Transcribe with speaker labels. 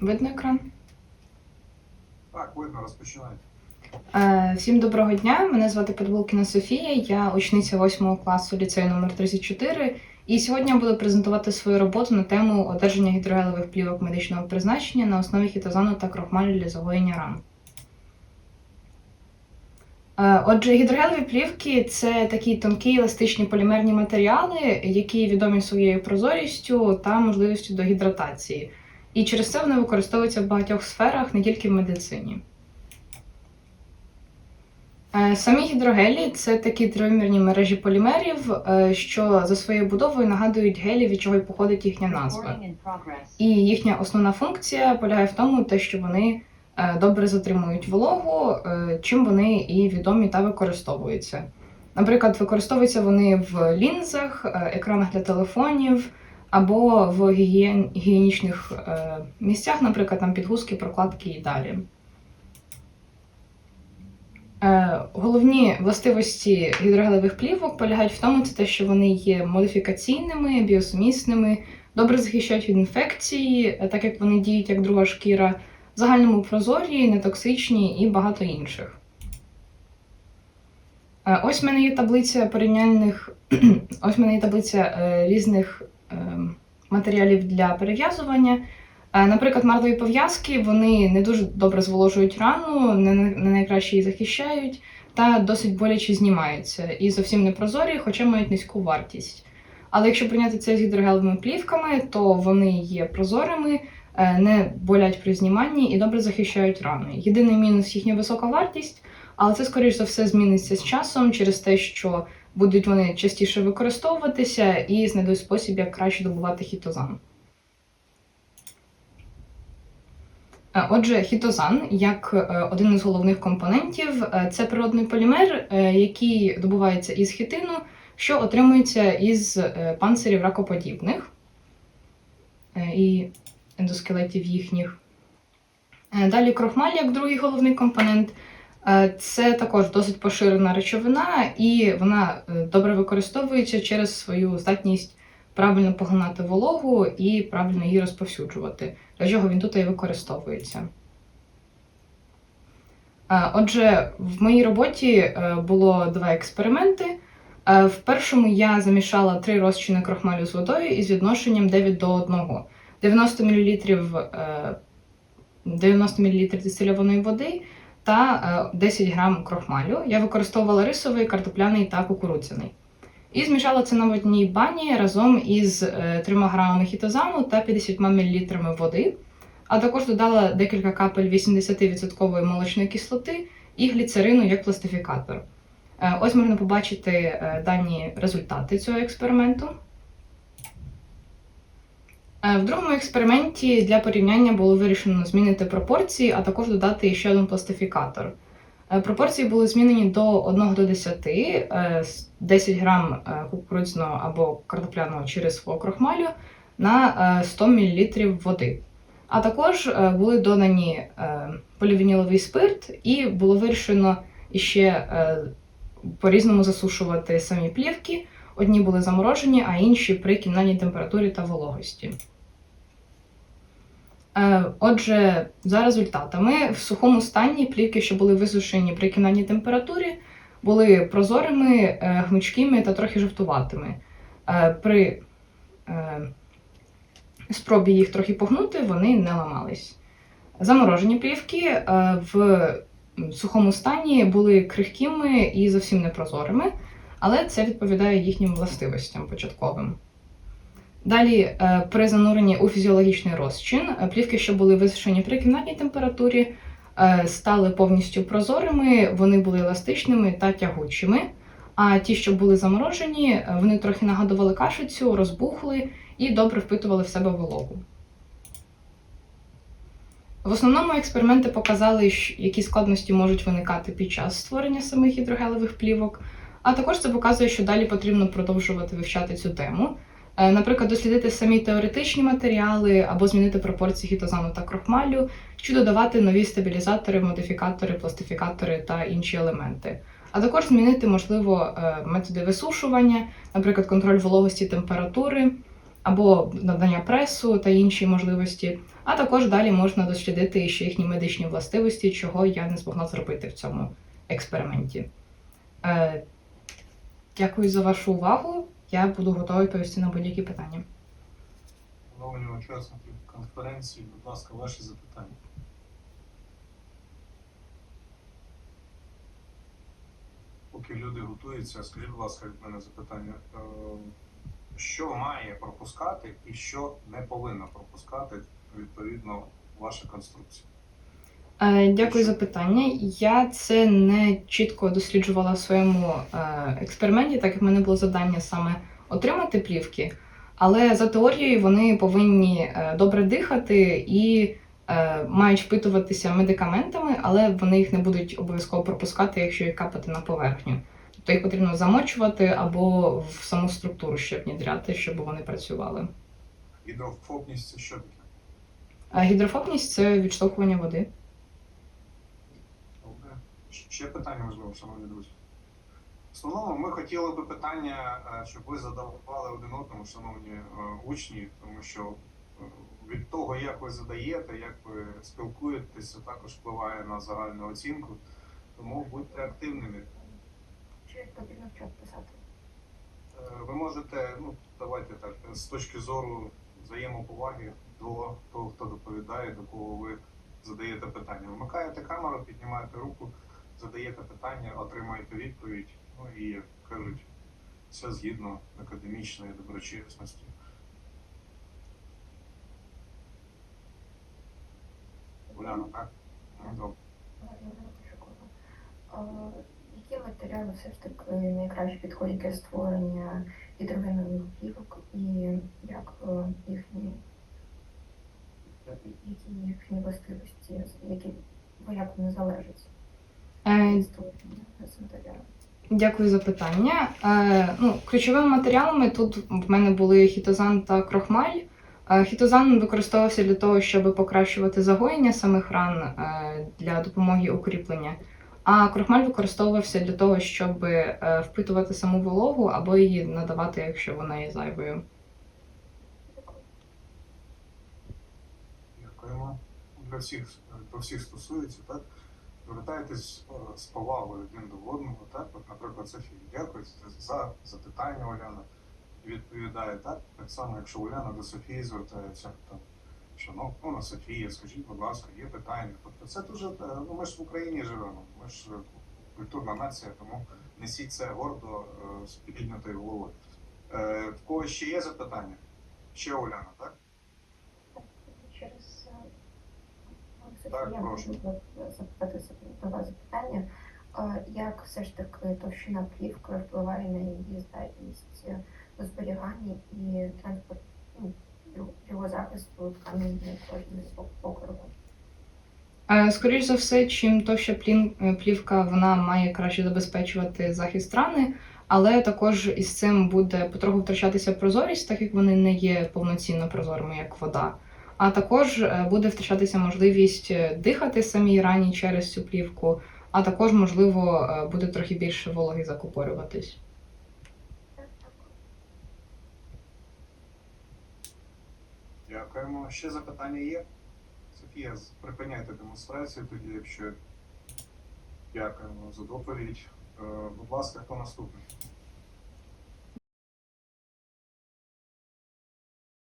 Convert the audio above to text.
Speaker 1: Видно екран?
Speaker 2: Так, видно, розпочинайте.
Speaker 1: Всім доброго дня. Мене звати Подволкіна Софія. Я учениця 8 класу ліцею номер 34 І сьогодні я буду презентувати свою роботу на тему одержання гідрогелевих плівок медичного призначення на основі хітозану та крохмалю для загоєння ран. Е, Отже, гідрогелеві плівки це такі тонкі еластичні полімерні матеріали, які відомі своєю прозорістю та можливістю до гідратації. І через це вони використовуються в багатьох сферах, не тільки в медицині. Е, Самі гідрогелі це такі тривимірні мережі полімерів, е, що за своєю будовою нагадують гелі, від чого й походить їхня назва. І їхня основна функція полягає в тому, що вони е, добре затримують вологу, чим вони і відомі та використовуються. Наприклад, використовуються вони в лінзах, екранах для телефонів або в гігієн- гігієнічних е, місцях, наприклад, там підгузки, прокладки і далі. Е, Головні властивості гідрогелевих плівок полягають в тому, це те, що вони є модифікаційними, біосумісними, добре захищають від інфекції, е, так як вони діють як друга шкіра, в загальному прозорі, нетоксичні і багато інших. Ось в мене є таблиця порівняльних, ось в мене є таблиця різних матеріалів для перев'язування. Е, Наприклад, марлові пов'язки вони не дуже добре зволожують рану, не, найкраще її захищають та досить боляче знімаються і зовсім не прозорі, хоча мають низьку вартість. Але якщо прийняти це з гідрогелевими плівками, то вони є прозорими, е, не болять при зніманні і добре захищають рану. Єдиний мінус їхня висока вартість, але це, скоріш за все, зміниться з часом через те, що будуть вони частіше використовуватися і знайдуть спосіб, як краще добувати хітозан. Е, Отже, хітозан, як е, один із головних компонентів, е, це природний полімер, який добувається із хітину, що отримується із панцирів ракоподібних і ендоскелетів їхніх. Далі крохмаль, як другий головний компонент, це також досить поширена речовина, і вона е, добре використовується через свою здатність правильно поглинати вологу і правильно її розповсюджувати для чого він тут і використовується. Е, Отже, в моїй роботі е, було два експерименти. Е, В першому я замішала три розчини крохмалю з водою із відношенням 9 до 1. 90 мл, е, 90 мл дистильованої води та е, 10 грам крохмалю. Я використовувала рисовий, картопляний та кукурудзяний. І змішала це на водній бані разом із е, 3 грамами хітозану та 50 мл води, а також додала декілька капель 80% молочної кислоти і гліцерину як пластифікатор. Е, Ось можна побачити е, дані результати цього експерименту. Е, В другому експерименті для порівняння було вирішено змінити пропорції, а також додати ще один пластифікатор. Е, Пропорції були змінені до 1 до 10, е, 10 грам е, кукурудзяного або картопляного рисового крохмалю на е, 100 мл води. А також були додані полівініловий спирт, і було вирішено іще е, по-різному засушувати самі плівки. Одні були заморожені, а інші при кімнатній температурі та вологості. Е, Отже, за результатами, в сухому стані плівки, що були висушені при кімнатній температурі, були прозорими, е, гнучкими та трохи жовтуватими. Е, При спробі їх трохи погнути, вони не ламались. Заморожені плівки в сухому стані були крихкими і зовсім непрозорими, але це відповідає їхнім властивостям початковим. Далі, е, при зануренні у фізіологічний розчин, е, плівки, що були висушені при кімнатній температурі, е, стали повністю прозорими, вони були еластичними та тягучими. А ті, що були заморожені, вони трохи нагадували кашицю, розбухли і добре впитували в себе вологу. В основному експерименти показали, які складності можуть виникати під час створення самих гідрогелевих плівок, а також це показує, що далі потрібно продовжувати вивчати цю тему. Е, Наприклад, дослідити самі теоретичні матеріали або змінити пропорції гітозану та крохмалю, чи додавати нові стабілізатори, модифікатори, пластифікатори та інші елементи. А також змінити, можливо, е, методи висушування, наприклад, контроль вологості температури, або надання пресу та інші можливості. А також далі можна дослідити ще їхні медичні властивості, чого я не змогла зробити в цьому експерименті. Дякую за вашу увагу. Я буду готова відповісти на будь-які питання.
Speaker 2: Шановні учасники конференції, будь ласка, ваші запитання. Поки люди готуються, скажіть, будь ласка, від мене запитання. Е, Що має пропускати і що не повинна пропускати відповідно ваша конструкція?
Speaker 1: Е, Дякую за питання. Я це не чітко досліджувала в своєму е, експерименті, так як в мене було завдання саме отримати плівки. Але за теорією вони повинні е, добре дихати і мають впитуватися медикаментами, але вони їх не будуть обов'язково пропускати, якщо їх капати на поверхню. Тобто їх потрібно замочувати або в саму структуру ще внідряти, щоб вони працювали.
Speaker 2: Гідрофобність це що таке?
Speaker 1: Гідрофобність це відштовхування води.
Speaker 2: Ще питання можливо, шановні друзі. В основному ми хотіли би питання, е, щоб ви задавали один одному, шановні е, учні, тому що е, від того, як ви задаєте, як ви спілкуєтеся, також впливає на загальну оцінку. Тому будьте активними.
Speaker 3: Чи потрібно в чат писати?
Speaker 2: Ви можете, ну давайте так, з точки зору взаємоповаги до того, хто доповідає, до кого ви задаєте питання. Вмикаєте камеру, піднімаєте руку, задаєте питання, отримаєте відповідь. Ну і кажуть, все згідно академічної доброчесності. Уляна, так? Ну, добре.
Speaker 3: Які матеріали все ж таки найкраще підходять для створення гідрогенових плівок і як е, їхні, які їхні властивості, які бо як вони залежать
Speaker 1: Е,
Speaker 3: від створення з матеріалу?
Speaker 1: Дякую за питання. Е, ну, ключовими матеріалами тут в мене були хітозан та крохмаль. Е, хітозан використовувався для того, щоб покращувати загоєння самих ран е, для допомоги укріплення. А крохмаль використовувався для того, щоб е, впитувати саму вологу або її надавати, якщо вона є зайвою.
Speaker 2: Дякуємо. Для всіх, до всіх стосується, так? Звертайтесь е, з повагою один до одного, так? От, наприклад, Софія, дякую за- за запитання Оляна. Відповідає так. Так само, якщо Оляна до Софії звертається, то шановна Софія, скажіть, будь ласка, є питання. Тобто це дуже, е, ну ми ж в Україні живемо, ми ж е, культурна нація, тому несіть це гордо з піднятою головою. В кого ще є запитання? Ще Оляна, так?
Speaker 3: Через е,
Speaker 2: Так,
Speaker 3: Софія,
Speaker 2: прошу.
Speaker 3: можу запитати до вас запитання. Як все ж таки товщина плівки впливає на її здатність е, до зберігання і транспорт ну, його- захисту тканини кожної покриву?
Speaker 1: Е, Скоріш за все, чим товща плін, е, плівка вона має краще забезпечувати захист рани, але також із цим буде потроху втрачатися прозорість, так як вони не є повноцінно прозорими, як вода. А також е, буде втрачатися можливість е, дихати самій рані через цю плівку, а також, можливо, е, буде трохи більше вологи закупорюватись.
Speaker 2: Дякуємо. Ще запитання є? Софія, припиняйте демонстрацію тоді, якщо дякуємо за доповідь. Будь ласка, хто наступний?